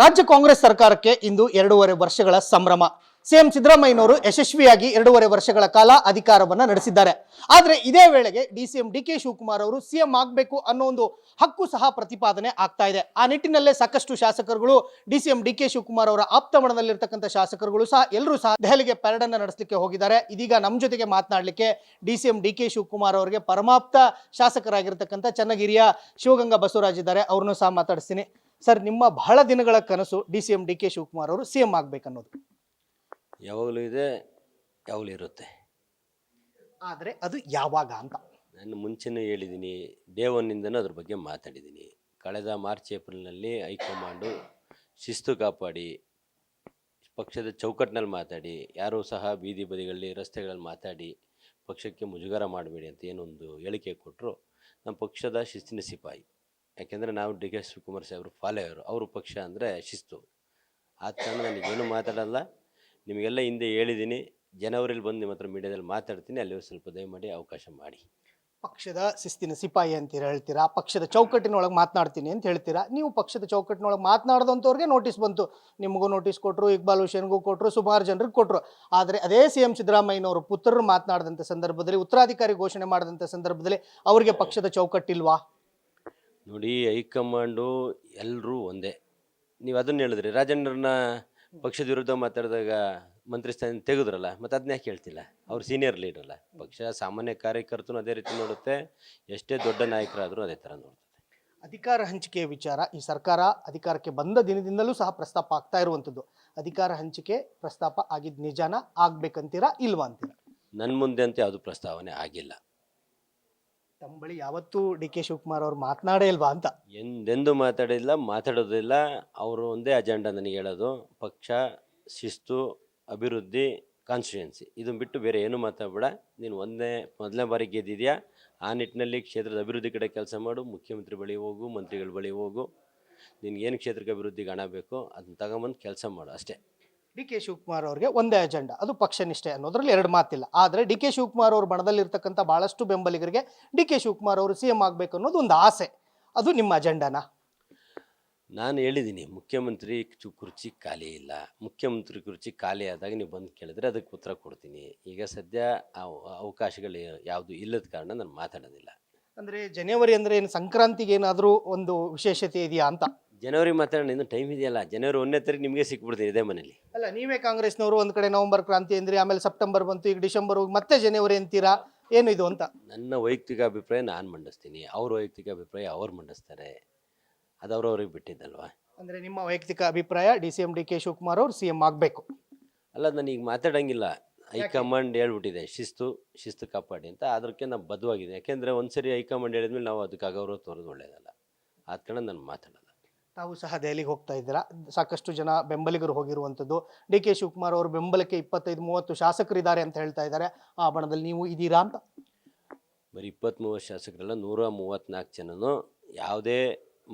ರಾಜ್ಯ ಕಾಂಗ್ರೆಸ್ ಸರ್ಕಾರಕ್ಕೆ ಇಂದು ಎರಡೂವರೆ ವರ್ಷಗಳ ಸಂಭ್ರಮ. ಸಿಎಂ ಸಿದ್ದರಾಮಯ್ಯನವರು ಯಶಸ್ವಿಯಾಗಿ ಎರಡೂವರೆ ವರ್ಷಗಳ ಕಾಲ ಅಧಿಕಾರವನ್ನ ನಡೆಸಿದ್ದಾರೆ. ಆದರೆ ಇದೇ ವೇಳೆಗೆ ಡಿಸಿಎಂ ಡಿ ಕೆ ಶಿವಕುಮಾರ್ ಅವರು ಸಿಎಂ ಆಗಬೇಕು ಅನ್ನೋ ಒಂದು ಹಕ್ಕು ಸಹ ಪ್ರತಿಪಾದನೆ ಆಗ್ತಾ ಇದೆ. ಆ ನಿಟ್ಟಿನಲ್ಲೇ ಸಾಕಷ್ಟು ಶಾಸಕರುಗಳು ಡಿಸಿಎಂ ಡಿ ಕೆ ಶಿವಕುಮಾರ್ ಅವರ ಆಪ್ತ ಮನದಲ್ಲಿರ್ತಕ್ಕಂಥ ಶಾಸಕರುಗಳು ಸಹ ಎಲ್ಲರೂ ಸಹ ದೆಹಲಿಗೆ ಪೆರಡ್ ಅನ್ನ ನಡೆಸಲಿಕ್ಕೆ ಹೋಗಿದ್ದಾರೆ. ಇದೀಗ ನಮ್ಮ ಜೊತೆಗೆ ಮಾತನಾಡಲಿಕ್ಕೆ ಡಿಸಿಎಂ ಡಿ ಕೆ ಶಿವಕುಮಾರ್ ಅವರಿಗೆ ಪರಮಾಪ್ತ ಶಾಸಕರಾಗಿರ್ತಕ್ಕಂಥ ಚನ್ನಗಿರಿಯ ಶಿವಗಂಗಾ ಬಸವರಾಜ್ ಇದ್ದಾರೆ. ಅವ್ರನ್ನೂ ಸಹ ಮಾತಾಡಿಸ್ತೀನಿ. ಸರ್ ನಿಮ್ಮ ಬಹಳ ದಿನಗಳ ಕನಸು D C M D K Shivakumar ಅವರು ಸಿ ಎಂ ಆಗ್ಬೇಕನ್ನೋದು. ಯಾವಾಗಲೂ ಇದೆ ಯಾವಾಗಲೂ ಇರುತ್ತೆ. ಆದರೆ ಅದು ಯಾವಾಗ ಅಂತ. ನಾನು ಮುಂಚೆನೇ ಹೇಳಿದ್ದೀನಿ ಡೇ ಒನ್ನಿಂದನೂ ಅದ್ರ ಬಗ್ಗೆ ಮಾತಾಡಿದ್ದೀನಿ. ಕಳೆದ ಮಾರ್ಚ್ ಏಪ್ರಿಲ್ನಲ್ಲಿ ಹೈಕಮಾಂಡು ಶಿಸ್ತು ಕಾಪಾಡಿ ಪಕ್ಷದ ಚೌಕಟ್ಟಿನಲ್ಲಿ ಮಾತಾಡಿ ಯಾರೂ ಸಹ ಬೀದಿ ಬದಿಗಳಲ್ಲಿ ರಸ್ತೆಗಳಲ್ಲಿ ಮಾತಾಡಿ ಪಕ್ಷಕ್ಕೆ ಮುಜುಗರ ಮಾಡಬೇಡಿ ಅಂತ ಏನೊಂದು ಹೇಳಿಕೆ ಕೊಟ್ಟರು. ನಮ್ಮ ಪಕ್ಷದ ಶಿಸ್ತಿನ ಸಿಪಾಯಿ. ಯಾಕೆಂದರೆ ನಾವು ಡಿ ಕೆ ಶಿವಕುಮಾರ್ ಸಾಹೇಬರು ಫಾಲೋಯರು ಅವರು ಪಕ್ಷ ಅಂದರೆ ಶಿಸ್ತು. ಆದ ಕಾರಣ ಏನು ಮಾತಾಡಲ್ಲ, ನಿಮಗೆಲ್ಲ ಹಿಂದೆ ಹೇಳಿದ್ದೀನಿ ಜನವರಿಲಿ ಬಂದು ನಿಮ್ಮ ಹತ್ರ ಮೀಡಿಯಾದಲ್ಲಿ ಮಾತಾಡ್ತೀನಿ. ಅಲ್ಲಿ ಸ್ವಲ್ಪ ದಯಮಾಡಿ ಅವಕಾಶ ಮಾಡಿ. ಪಕ್ಷದ ಶಿಸ್ತಿನ ಸಿಪಾಯಿ ಅಂತ ಹೇಳ್ತೀರಾ? ಪಕ್ಷದ ಚೌಕಟ್ಟಿನೊಳಗೆ ಮಾತನಾಡ್ತೀನಿ ಅಂತ ಹೇಳ್ತೀರಾ? ನೀವು ಪಕ್ಷದ ಚೌಕಟ್ಟಿನೊಳಗೆ ಮಾತನಾಡ್ದಂಥವ್ರಿಗೆ ನೋಟಿಸ್ ಬಂತು. ನಿಮಗೂ ನೋಟಿಸ್ ಕೊಟ್ಟರು ಇಕ್ಬಾಲ್ ಹುಸೇನ್ಗೂ ಕೊಟ್ಟರು ಸುಮಾರು ಜನರಿಗೆ ಕೊಟ್ಟರು ಆದರೆ ಅದೇ ಸಿ ಎಂ ಸಿದ್ದರಾಮಯ್ಯನವರು ಪುತ್ರರು ಮಾತನಾಡಿದಂಥ ಸಂದರ್ಭದಲ್ಲಿ, ಉತ್ತರಾಧಿಕಾರಿ ಘೋಷಣೆ ಮಾಡಿದಂಥ ಸಂದರ್ಭದಲ್ಲಿ ಅವರಿಗೆ ಪಕ್ಷದ ಚೌಕಟ್ಟಿಲ್ವಾ? ನೋಡಿ ಹೈಕಮಾಂಡು ಎಲ್ಲರೂ ಒಂದೇ. ನೀವು ಅದನ್ನು ಹೇಳಿದ್ರಿ ರಾಜಣ್ಣರನ್ನ ಪಕ್ಷದ ವಿರುದ್ಧ ಮಾತಾಡಿದಾಗ ಮಂತ್ರಿ ಸ್ಥಾನ ತೆಗೆದ್ರಲ್ಲ ಮತ್ತು ಅದನ್ನ ಯಾಕೆ ಹೇಳ್ತಿಲ್ಲ? ಅವ್ರು ಸೀನಿಯರ್ ಲೀಡ್ರಲ್ಲ ಪಕ್ಷ ಸಾಮಾನ್ಯ ಕಾರ್ಯಕರ್ತನು ಅದೇ ರೀತಿ ನೋಡುತ್ತೆ ಎಷ್ಟೇ ದೊಡ್ಡ ನಾಯಕರಾದರೂ ಅದೇ ಥರ ನೋಡುತ್ತೆ ಅಧಿಕಾರ ಹಂಚಿಕೆಯ ವಿಚಾರ ಈ ಸರ್ಕಾರ ಅಧಿಕಾರಕ್ಕೆ ಬಂದ ದಿನದಿಂದಲೂ ಸಹ ಪ್ರಸ್ತಾಪ ಆಗ್ತಾ ಇರುವಂಥದ್ದು. ಅಧಿಕಾರ ಹಂಚಿಕೆ ಪ್ರಸ್ತಾಪ ಆಗಿದ್ದು ನಿಜಾನ ಆಗ್ಬೇಕಂತೀರಾ ಇಲ್ವಾ ಅಂತೀರಾ? ನನ್ನ ಮುಂದೆ ಅಂತ ಯಾವುದು ಪ್ರಸ್ತಾವನೆ ಆಗಿಲ್ಲ. ತಮ್ಮ ಬಳಿ ಯಾವತ್ತೂ ಡಿ ಕೆ ಶಿವಕುಮಾರ್ ಅವ್ರು ಮಾತನಾಡೇ ಇಲ್ವಾ ಅಂತ. ಎಂದೆಂದು ಮಾತಾಡಿಲ್ಲ, ಮಾತಾಡೋದಿಲ್ಲ, ಅವರು ಒಂದೇ ಅಜೆಂಡಾ ನನಗೆ ಹೇಳೋದು. ಪಕ್ಷ, ಶಿಸ್ತು, ಅಭಿವೃದ್ಧಿ ಕಾನ್ಸ್ಟಿಟ್ಯೂನ್ಸಿ ಇದನ್ನು ಬಿಟ್ಟು ಬೇರೆ ಏನು ಮಾತಾಡಬೇಡ. ನೀನು ಒಂದೇ, ಮೊದಲನೇ ಬಾರಿ ಗೆದ್ದಿದೆಯಾ? ಆ ನಿಟ್ಟಿನಲ್ಲಿ ಕ್ಷೇತ್ರದ ಅಭಿವೃದ್ಧಿ ಕಡೆ ಕೆಲಸ ಮಾಡು. ಮುಖ್ಯಮಂತ್ರಿ ಬಳಿ ಹೋಗು, ಮಂತ್ರಿಗಳ ಬಳಿ ಹೋಗು. ನಿನಗೇನು ಕ್ಷೇತ್ರಕ್ಕೆ ಅಭಿವೃದ್ಧಿಗೆ ಹಣ ಬೇಕೋ ಅದನ್ನ ತಗೊಂಬಂದು ಕೆಲಸ ಮಾಡು ಅಷ್ಟೇ. ಡಿ ಕೆ ಶಿವಕುಮಾರ್ ಅವರಿಗೆ ಒಂದೇ ಅಜೆಂಡಾ ಅದು ಪಕ್ಷ ನಿಷ್ಠೆ ಅನ್ನೋದ್ರಲ್ಲಿ ಎರಡು ಮಾತಿಲ್ಲ. ಆದರೆ ಡಿ ಕೆ ಶಿವಕುಮಾರ್ ಅವ್ರ ಬಣದಲ್ಲಿರ್ತಕ್ಕಂಥ ಭಾಳಷ್ಟು ಬೆಂಬಲಿಗರಿಗೆ ಡಿ ಕೆ ಶಿವಕುಮಾರ್ ಅವರು ಸಿ ಎಂ ಆಗಬೇಕು ಅನ್ನೋದು ಒಂದು ಆಸೆ. ಅದು ನಿಮ್ಮ ಅಜೆಂಡಾನ ನಾನು ಹೇಳಿದ್ದೀನಿ ಮುಖ್ಯಮಂತ್ರಿ ಕುರ್ಚಿ ಖಾಲಿ ಇಲ್ಲ. ಮುಖ್ಯಮಂತ್ರಿ ಕುರ್ಚಿ ಖಾಲಿ ಆದಾಗ ನೀವು ಬಂದು ಕೇಳಿದ್ರೆ ಅದಕ್ಕೆ ಉತ್ತರ ಕೊಡ್ತೀನಿ. ಈಗ ಸದ್ಯ ಅವಕಾಶಗಳು ಯಾವುದು ಇಲ್ಲದ ಕಾರಣ ನಾನು ಮಾತಾಡೋದಿಲ್ಲ. ಅಂದರೆ ಜನವರಿ ಅಂದರೆ ಏನು ಸಂಕ್ರಾಂತಿಗೆ ಏನಾದರೂ ಒಂದು ವಿಶೇಷತೆ ಇದೆಯಾ ಅಂತ? ಜನವರಿ ಮಾತಾಡೋಣ ಇನ್ನು ಟೈಮ್ ಇದೆಯಲ್ಲ ಜನವರಿ ಒಂದನೇ ತಾರೀಕು ನಿಮಗೆ ಸಿಕ್ಬಿಡ್ತೀರಿ ಇದೇ ಮನೇಲಿ. ಅಲ್ಲ ನೀವೇ ಕಾಂಗ್ರೆಸ್ನವರು ಒಂದು ಕಡೆ ನವೆಂಬರ್ ಕ್ರಾಂತಿ ಅಂದ್ರಿ ಆಮೇಲೆ ಸೆಪ್ಟೆಂಬರ್ ಬಂತು ಈಗ ಡಿಸೆಂಬರ್ ಹೋಗಿ ಮತ್ತೆ ಜನವರಿ ಅಂತೀರಾ? ಏನು ಇದು ಅಂತ? ನನ್ನ ವೈಯಕ್ತಿಕ ಅಭಿಪ್ರಾಯ ನಾನು ಮಂಡಿಸ್ತೀನಿ. ಅವ್ರ ವೈಯಕ್ತಿಕ ಅಭಿಪ್ರಾಯ ಅವ್ರು ಮಂಡಿಸ್ತಾರೆ. ಅದು ಅವ್ರವ್ರಿಗೆ ಬಿಟ್ಟಿದ್ದಲ್ವಾ? ಅಂದರೆ ನಿಮ್ಮ ವೈಯಕ್ತಿಕ ಅಭಿಪ್ರಾಯ D C M D K Shivakumar ಅವರು ಸಿ ಎಂ ಆಗಬೇಕು. ಅಲ್ಲ ನಾನು ಈಗ ಮಾತಾಡೋಂಗಿಲ್ಲ. ಹೈಕಮಾಂಡ್ ಹೇಳ್ಬಿಟ್ಟಿದೆ ಶಿಸ್ತು ಶಿಸ್ತು ಕಾಪಾಡಿ ಅಂತ. ಅದಕ್ಕೆ ನಾನು ಬದ್ಧವಾಗಿದೆ. ಯಾಕೆಂದರೆ ಒಂದ್ಸರಿ ಹೈಕಮಾಂಡ್ ಹೇಳಿದ್ಮೇಲೆ ನಾವು ಅದಕ್ಕೆ ಅಗೌರವ ತೋರೋದು ಒಳ್ಳೆಯದಲ್ಲ ಆದ ಕಾರಣ ನಾನು ಮಾತಾಡಲ್ಲ ತಾವು ಸಹ ದೆಹಲಿಗೆ ಹೋಗ್ತಾ ಇದ್ದೀರಾ? ಸಾಕಷ್ಟು ಜನ ಬೆಂಬಲಿಗರು ಹೋಗಿರುವಂಥದ್ದು. ಡಿ ಕೆ ಶಿವಕುಮಾರ್ ಅವರು ಬೆಂಬಲಕ್ಕೆ ಇಪ್ಪತ್ತೈದು ಮೂವತ್ತು ಶಾಸಕರಿದ್ದಾರೆ ಅಂತ ಹೇಳ್ತಾ ಇದ್ದಾರೆ. ಆ ಬಣದಲ್ಲಿ ನೀವು ಇದ್ದೀರಾ ಅಂತ? ಬರೀ ಇಪ್ಪತ್ತ್ಮೂವತ್ತು ಶಾಸಕರೆಲ್ಲ ನೂರ ಮೂವತ್ತ್ನಾಲ್ಕು ಜನನು ಯಾವುದೇ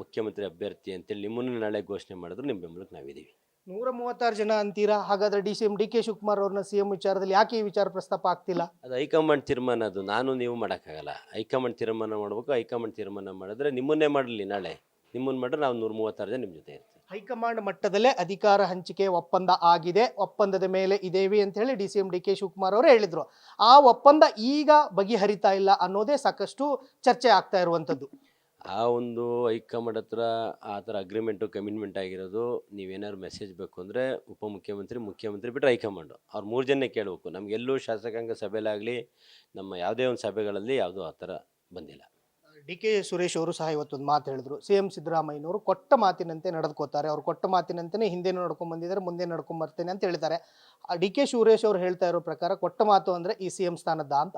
ಮುಖ್ಯಮಂತ್ರಿ ಅಭ್ಯರ್ಥಿ ಅಂತೇಳಿ ನಿಮ್ಮನ್ನು ನಾಳೆ ಘೋಷಣೆ ಮಾಡಿದ್ರು ನಿಮ್ಮ ಬೆಂಬಲಕ್ಕೆ ನಾವಿದ್ದೀವಿ. ನೂರ ಮೂವತ್ತಾರು ಜನ ಅಂತೀರಾ? ಹಾಗಾದ್ರೆ D C M D K Shivakumar ಅವ್ರನ್ನ ಸಿ ಎಂ ವಿಚಾರದಲ್ಲಿ ಯಾಕೆ ಈ ವಿಚಾರ ಪ್ರಸ್ತಾಪ ಆಗ್ತಿಲ್ಲ? ಅದು ಹೈಕಮಾಂಡ್ ತೀರ್ಮಾನ ಅದು. ನಾನು ನೀವು ಮಾಡೋಕ್ಕಾಗಲ್ಲ. ಹೈಕಮಾಂಡ್ ತೀರ್ಮಾನ ಮಾಡಬೇಕು. ಹೈಕಮಾಂಡ್ ತೀರ್ಮಾನ ಮಾಡಿದ್ರೆ ನಿಮ್ಮನ್ನೇ ಮಾಡಲಿ ನಾಳೆ. ನಿಮ್ಮನ್ನು ಮಾಡಿದ್ರೆ ನಾವು ನೂರ ಮೂವತ್ತಾರು ಜನ ನಿಮ್ಮ ಜೊತೆ ಇರ್ತೀವಿ. ಹೈಕಮಾಂಡ್ ಮಟ್ಟದಲ್ಲೇ ಅಧಿಕಾರ ಹಂಚಿಕೆ ಒಪ್ಪಂದ ಆಗಿದೆ. ಒಪ್ಪಂದದ ಮೇಲೆ ಇದೇವಿ ಅಂತ ಹೇಳಿ D C M D K Shivakumar ಅವರು ಹೇಳಿದ್ರು. ಆ ಒಪ್ಪಂದ ಈಗ ಬಗೆಹರಿತಾ ಇಲ್ಲ ಅನ್ನೋದೇ ಸಾಕಷ್ಟು ಚರ್ಚೆ ಆಗ್ತಾ ಇರುವಂಥದ್ದು. ಆ ಒಂದು ಹೈಕಮಾಂಡ್ ಹತ್ರ ಆ ಥರ ಅಗ್ರಿಮೆಂಟು ಕಮಿಟ್ಮೆಂಟ್ ಆಗಿರೋದು ನೀವೇನಾದ್ರು ಮೆಸೇಜ್ ಬೇಕು ಅಂದರೆ ಉಪಮುಖ್ಯಮಂತ್ರಿ ಮುಖ್ಯಮಂತ್ರಿ ಬಿಟ್ಟರೆ ಹೈಕಮಾಂಡು. ಅವ್ರು ಮೂರು ಜನ ಕೇಳಬೇಕು. ನಮಗೆಲ್ಲೂ ಶಾಸಕಾಂಗ ಸಭೆಯಲ್ಲಾಗಲಿ ನಮ್ಮ ಯಾವುದೇ ಒಂದು ಸಭೆಗಳಲ್ಲಿ ಯಾವುದೂ ಆ ಥರ ಬಂದಿಲ್ಲ. ಡಿ ಕೆ ಸುರೇಶ್ ಅವರು ಸಹ ಇವತ್ತೊಂದು ಮಾತು ಹೇಳಿದ್ರು. ಸಿ ಎಂ ಸಿದ್ದರಾಮಯ್ಯನವರು ಕೊಟ್ಟ ಮಾತಿನಂತೆ ನಡೆದುಕೋತಾರೆ. ಅವ್ರು ಕೊಟ್ಟ ಮಾತಿನಂತೆಯೇ ಹಿಂದೆ ನಡ್ಕೊಂಡು ಬಂದಿದ್ದಾರೆ, ಮುಂದೆ ನಡ್ಕೊಂಡು ಬರ್ತೇನೆ ಅಂತ ಹೇಳಿದ್ದಾರೆ. ಡಿ ಕೆ ಸುರೇಶ್ ಅವರು ಹೇಳ್ತಾ ಇರೋ ಪ್ರಕಾರ ಕೊಟ್ಟ ಮಾತು ಅಂದರೆ ಈ ಸಿ ಎಂ ಸ್ಥಾನದ ಅಂತ.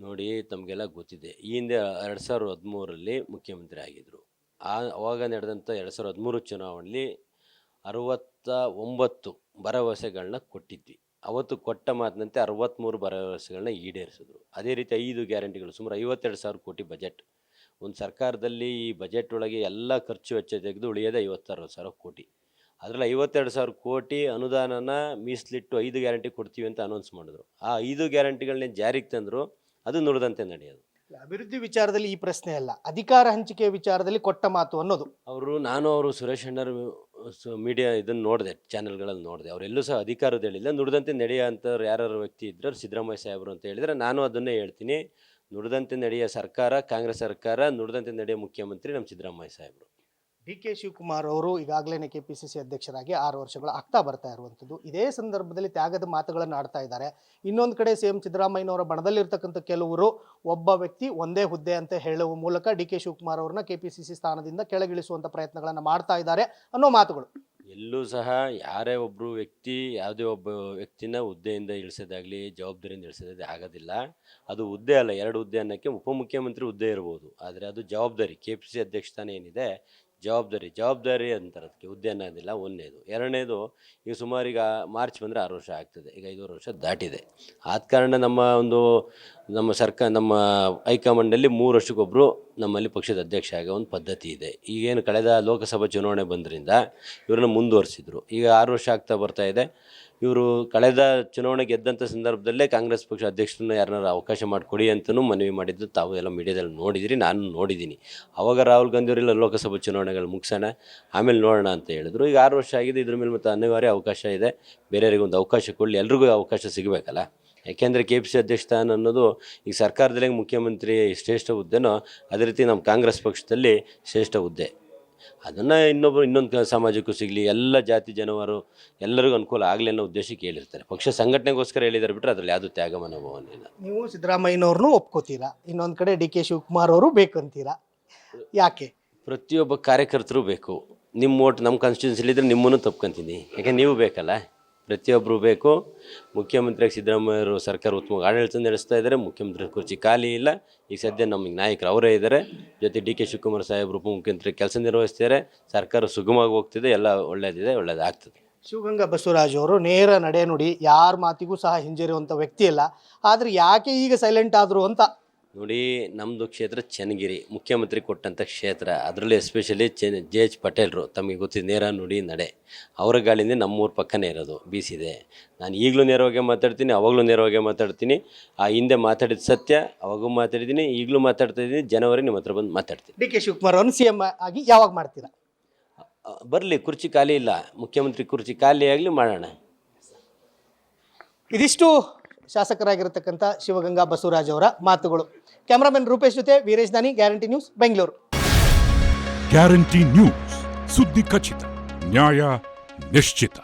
ನೋಡಿ, ತಮಗೆಲ್ಲ ಗೊತ್ತಿದೆ. ಈ ಹಿಂದೆ ಎರಡು ಸಾವಿರದ ಹದಿಮೂರಲ್ಲಿ ಮುಖ್ಯಮಂತ್ರಿ ಆಗಿದ್ದರು ಆ, ಅವಾಗ ನಡೆದಂಥ ಎರಡು ಸಾವಿರದ ಹದಿಮೂರು ಚುನಾವಣೆಯಲ್ಲಿ ಅರವತ್ತ ಒಂಬತ್ತು ಭರವಸೆಗಳನ್ನ ಕೊಟ್ಟಿದ್ವಿ. ಅವತ್ತು ಕೊಟ್ಟ ಮಾತಿನಂತೆ ಅರವತ್ತ್ಮೂರು ಭರವಸೆಗಳನ್ನ ಈಡೇರಿಸಿದ್ರು. ಅದೇ ರೀತಿ ಐದು ಗ್ಯಾರಂಟಿಗಳು, ಸುಮಾರು ಐವತ್ತೆರಡು ಸಾವಿರ ಕೋಟಿ ಬಜೆಟ್. ಒಂದು ಸರ್ಕಾರದಲ್ಲಿ ಈ ಬಜೆಟ್ ಒಳಗೆ ಎಲ್ಲ ಖರ್ಚು ವೆಚ್ಚ ತೆಗೆದು ಉಳಿಯೋದೇ ಐವತ್ತಾರು ಸಾವಿರ ಕೋಟಿ. ಅದರಲ್ಲಿ ಐವತ್ತೆರಡು ಸಾವಿರ ಕೋಟಿ ಅನುದಾನನ ಮೀಸಲಿಟ್ಟು ಐದು ಗ್ಯಾರಂಟಿ ಕೊಡ್ತೀವಿ ಅಂತ ಅನೌನ್ಸ್ ಮಾಡಿದ್ರು. ಆ ಐದು ಗ್ಯಾರಂಟಿಗಳನ್ನೇ ಜಾರಿಗೆ ತಂದರು ಅದು ನುಡಿದಂತೆ ನಡೆಯೋದು. ಅಭಿವೃದ್ಧಿ ವಿಚಾರದಲ್ಲಿ ಈ ಪ್ರಶ್ನೆ ಅಲ್ಲ. ಅಧಿಕಾರ ಹಂಚಿಕೆ ವಿಚಾರದಲ್ಲಿ ಕೊಟ್ಟ ಮಾತು ಅನ್ನೋದು. ಅವರು ನಾನು ಅವರು ಸುರೇಶ್ ಅಣ್ಣರ್ ಮೀಡಿಯಾ ಇದನ್ನು ನೋಡಿದೆ ಚಾನೆಲ್ಗಳಲ್ಲಿ ನೋಡಿದೆ. ಅವರೆಲ್ಲೂ ಸಹ ಅಧಿಕಾರದ ಹೇಳಿಲ್ಲ ನುಡಿದಂತೆ ನಡೆಯೋ ಅಂಥವ್ರು ಯಾರು ವ್ಯಕ್ತಿ ಇದ್ದರು ಸಿದ್ದರಾಮಯ್ಯ ಸಾಹೇಬರು ಅಂತ ಹೇಳಿದರೆ ನಾನು ಅದನ್ನೇ ಹೇಳ್ತೀನಿ. ನುಡಿದಂತೆ ನಡೆಯೋ ಸರ್ಕಾರ, ಕಾಂಗ್ರೆಸ್ ಸರ್ಕಾರ, ನುಡಿದಂತೆ ನಡೆಯೋ ಮುಖ್ಯಮಂತ್ರಿ ನಮ್ಮ ಸಿದ್ದರಾಮಯ್ಯ ಸಾಹೇಬರು. ಡಿ ಕೆ ಶಿವಕುಮಾರ್ ಅವರು ಈಗಾಗಲೇ ಕೆ ಪಿ ಸಿ ಸಿ ಅಧ್ಯಕ್ಷರಾಗಿ ಆರು ವರ್ಷಗಳು ಆಗ್ತಾ ಬರ್ತಾ ಇರುವಂಥದ್ದು. ಇದೇ ಸಂದರ್ಭದಲ್ಲಿ ತ್ಯಾಗದ ಮಾತುಗಳನ್ನು ಆಡ್ತಾ ಇದ್ದಾರೆ. ಇನ್ನೊಂದು ಕಡೆ ಸಿ ಎಂ ಸಿದ್ದರಾಮಯ್ಯನವರ ಬಣದಲ್ಲಿರ್ತಕ್ಕಂಥ ಕೆಲವರು ಒಬ್ಬ ವ್ಯಕ್ತಿ ಒಂದೇ ಹುದ್ದೆ ಅಂತ ಹೇಳುವ ಮೂಲಕ ಡಿ ಕೆ ಶಿವಕುಮಾರ್ ಅವ್ರನ್ನ ಕೆ ಪಿ ಸಿ ಸಿ ಸ್ಥಾನದಿಂದ ಕೆಳಗಿಳಿಸುವಂಥ ಪ್ರಯತ್ನಗಳನ್ನು ಮಾಡ್ತಾ ಇದ್ದಾರೆ ಅನ್ನೋ ಮಾತುಗಳು. ಎಲ್ಲೂ ಸಹ ಯಾರೇ ಒಬ್ಬರು ವ್ಯಕ್ತಿ, ಯಾವುದೇ ಒಬ್ಬ ವ್ಯಕ್ತಿನ ಹುದ್ದೆಯಿಂದ ಇಳಿಸೋದಾಗಲಿ, ಜವಾಬ್ದಾರಿಯಿಂದ ಇಳಿಸೋದಾಗಲಿ ಆಗೋದಿಲ್ಲ. ಅದು ಹುದ್ದೆ ಅಲ್ಲ, ಎರಡು ಹುದ್ದೆ ಅನ್ನೋಕ್ಕೆ ಉಪಮುಖ್ಯಮಂತ್ರಿ ಹುದ್ದೆ ಇರ್ಬೋದು. ಆದರೆ ಅದು ಜವಾಬ್ದಾರಿ. ಕೆ ಪಿ ಸಿ ಅಧ್ಯಕ್ಷ ಏನಿದೆ ಜವಾಬ್ದಾರಿ ಜವಾಬ್ದಾರಿ ಅಂತಾರೆ ಅದಕ್ಕೆ ಹುದ್ದೆ ಅನ್ನೋದಿಲ್ಲ, ಒಂದನೇದು. ಎರಡನೇದು, ಈಗ ಸುಮಾರು ಈಗ ಮಾರ್ಚ್ ಬಂದರೆ ಆರು ವರ್ಷ ಆಗ್ತದೆ. ಈಗ ಐದೂವರೆ ವರ್ಷ ದಾಟಿದೆ. ಆದ ಕಾರಣ ನಮ್ಮ ಒಂದು, ನಮ್ಮ ಸರ್ಕಾರ ನಮ್ಮ ಹೈಕಮಾಂಡಲ್ಲಿ ಮೂರು ವರ್ಷಕ್ಕೊಬ್ಬರು ನಮ್ಮಲ್ಲಿ ಪಕ್ಷದ ಅಧ್ಯಕ್ಷ ಆಗೋ ಒಂದು ಪದ್ಧತಿ ಇದೆ. ಈಗೇನು ಕಳೆದ ಲೋಕಸಭಾ ಚುನಾವಣೆ ಬಂದರಿಂದ ಇವ್ರನ್ನ ಮುಂದುವರಿಸಿದ್ರು. ಈಗ ಆರು ವರ್ಷ ಆಗ್ತಾ ಬರ್ತಾ ಇದೆ. ಇವರು ಕಳೆದ ಚುನಾವಣೆ ಗೆದ್ದಂಥ ಸಂದರ್ಭದಲ್ಲೇ ಕಾಂಗ್ರೆಸ್ ಪಕ್ಷ ಅಧ್ಯಕ್ಷರನ್ನ ಯಾರನ್ನಾರು ಅವಕಾಶ ಮಾಡಿಕೊಡಿ ಅಂತಲೂ ಮನವಿ ಮಾಡಿದ್ದು ತಾವು ಎಲ್ಲ ಮೀಡಿಯಾದಲ್ಲಿ ನೋಡಿದಿರಿ, ನಾನು ನೋಡಿದ್ದೀನಿ. ಅವಾಗ ರಾಹುಲ್ ಗಾಂಧಿ ಅವರೆಲ್ಲ ಲೋಕಸಭಾ ಚುನಾವಣೆಗಳು ಮುಗಿಸೋಣ, ಆಮೇಲೆ ನೋಡೋಣ ಅಂತ ಹೇಳಿದ್ರು. ಈಗ ಆರು ವರ್ಷ ಆಗಿದೆ, ಇದ್ರ ಮೇಲೆ ಮತ್ತೆ ಅನಿವಾರ್ಯ ಅವಕಾಶ ಇದೆ. ಬೇರೆಯವರಿಗೆ ಒಂದು ಅವಕಾಶ ಕೊಡಲಿ, ಎಲ್ರಿಗೂ ಅವಕಾಶ ಸಿಗಬೇಕಲ್ಲ. ಯಾಕೆಂದರೆ ಕೆ ಪಿ ಸಿ ಅಧ್ಯಕ್ಷ ಸ್ಥಾನ ಅನ್ನೋದು ಈಗ ಸರ್ಕಾರದಲ್ಲಿ ಮುಖ್ಯಮಂತ್ರಿ ಶ್ರೇಷ್ಠ ಹುದ್ದೆನೋ, ಅದೇ ರೀತಿ ನಮ್ಮ ಕಾಂಗ್ರೆಸ್ ಪಕ್ಷದಲ್ಲಿ ಶ್ರೇಷ್ಠ ಹುದ್ದೆ. ಅದನ್ನು ಇನ್ನೊಬ್ಬರು ಇನ್ನೊಂದು ಸಮಾಜಕ್ಕೂ ಸಿಗಲಿ ಎಲ್ಲ ಜಾತಿ ಜನವರು ಎಲ್ಲರಿಗೂ ಅನುಕೂಲ ಆಗಲಿ ಅನ್ನೋ ಉದ್ದೇಶಕ್ಕೆ ಹೇಳಿರ್ತಾರೆ. ಪಕ್ಷ ಸಂಘಟನೆಗೋಸ್ಕರ ಹೇಳಿದಾರೆ ಬಿಟ್ಟರೆ ಅದರಲ್ಲಿ ಯಾವುದೂ ತ್ಯಾಗ ಮನೋಭಾವನೆ ಇಲ್ಲ ನೀವು ಸಿದ್ದರಾಮಯ್ಯನವ್ರನ್ನೂ ಒಪ್ಕೋತೀರಾ? ಇನ್ನೊಂದು ಕಡೆ ಡಿ ಕೆ ಶಿವಕುಮಾರ್ ಅವರು ಬೇಕಂತೀರಾ? ಯಾಕೆ? ಪ್ರತಿಯೊಬ್ಬ ಕಾರ್ಯಕರ್ತರು ಬೇಕು. ನಿಮ್ಮ ಓಟ್ ನಮ್ಮ ಕಾನ್ಸ್ಟಿಟ್ಯೂನ್ಸಿಲಿದ್ರೆ ನಿಮ್ಮನ್ನು ತಪ್ಕೊಂತೀನಿ. ಯಾಕೆ ನೀವು ಬೇಕಲ್ಲ? ಪ್ರತಿಯೊಬ್ಬರು ಬೇಕು. ಮುಖ್ಯಮಂತ್ರಿಯಾಗಿ ಸಿದ್ದರಾಮಯ್ಯವರು ಸರ್ಕಾರ ಉತ್ತಮ ಆಡಳಿತ ನಡೆಸ್ತಾ ಇದ್ದಾರೆ. ಮುಖ್ಯಮಂತ್ರಿ ಕುರ್ಚಿ ಖಾಲಿ ಇಲ್ಲ. ಈಗ ಸದ್ಯ ನಮಗೆ ನಾಯಕರು ಅವರೇ ಇದ್ದಾರೆ. ಜೊತೆ ಡಿ ಕೆ ಶಿವಕುಮಾರ್ ಸಾಹೇಬರು ಉಪಮುಖ್ಯಮಂತ್ರಿ ಕೆಲಸ ನಿರ್ವಹಿಸ್ತಾರೆ ಸರ್ಕಾರ ಸುಗಮವಾಗಿ ಹೋಗ್ತಿದೆ. ಎಲ್ಲ ಒಳ್ಳೆಯದಿದೆ ಒಳ್ಳೆಯದಾಗ್ತದೆ ಶಿವಗಂಗಾ ಬಸವರಾಜ್ ಅವರು ನೇರ ನಡೆ ನುಡಿ ಯಾರ ಮಾತಿಗೂ ಸಹ ಹಿಂಜರಿಯುವಂಥ ವ್ಯಕ್ತಿ ಇಲ್ಲ ಆದರೆ ಯಾಕೆ ಈಗ ಸೈಲೆಂಟ್ ಆದರು ಅಂತ ನೋಡಿ ನಮ್ಮದು ಕ್ಷೇತ್ರ ಚನ್ನಗಿರಿ ಮುಖ್ಯಮಂತ್ರಿ ಕೊಟ್ಟಂಥ ಕ್ಷೇತ್ರ. ಅದರಲ್ಲಿ ಎಸ್ಪೆಷಲಿ ಚೆನ್ ಜೆ ಎಚ್ ಪಟೇಲ್ರು ತಮಗೆ ಗೊತ್ತಿದೆ ನೇರ ನುಡಿ ನಡೆ. ಅವರ ಗಾಳಿಂದ ನಮ್ಮೂರ ಪಕ್ಕನೇ ಇರೋದು ಬೀಸಿದೆ. ನಾನು ಈಗಲೂ ನೇರವಾಗಿ ಮಾತಾಡ್ತೀನಿ ಅವಾಗಲೂ ನೇರವಾಗಿ ಮಾತಾಡ್ತೀನಿ. ಆ ಹಿಂದೆ ಮಾತಾಡಿದ ಸತ್ಯ ಅವಾಗೂ ಮಾತಾಡಿದ್ದೀನಿ ಈಗಲೂ ಮಾತಾಡ್ತಾ ಇದ್ದೀನಿ. ಜನವರಿ ನಿಮ್ಮ ಹತ್ರ ಬಂದು ಮಾತಾಡ್ತೀನಿ. ಡಿ ಕೆ ಶಿವಕುಮಾರ್ ಅವ್ರನ್ನ ಸಿ ಎಂ ಆಗಿ ಯಾವಾಗ ಮಾಡ್ತೀರಾ? ಬರಲಿ ಕುರ್ಚಿ ಖಾಲಿ ಇಲ್ಲ. ಮುಖ್ಯಮಂತ್ರಿ ಕುರ್ಚಿ ಖಾಲಿ ಆಗಲಿ ಮಾಡೋಣ. ಇದಿಷ್ಟು ಶಾಸಕರಾಗಿರ್ತಕ್ಕಂಥ ಶಿವಗಂಗಾ ಬಸವರಾಜ್ ಅವರ ಮಾತುಗಳು. ಕ್ಯಾಮ್ರಾಮನ್ ರೂಪೇಶ್ ಜೊತೆ Veeresh Dani, guarantee news, Bengaluru. Guarantee news, ಸುದ್ದಿ ಖಚಿತ, ನ್ಯಾಯ ನಿಶ್ಚಿತ.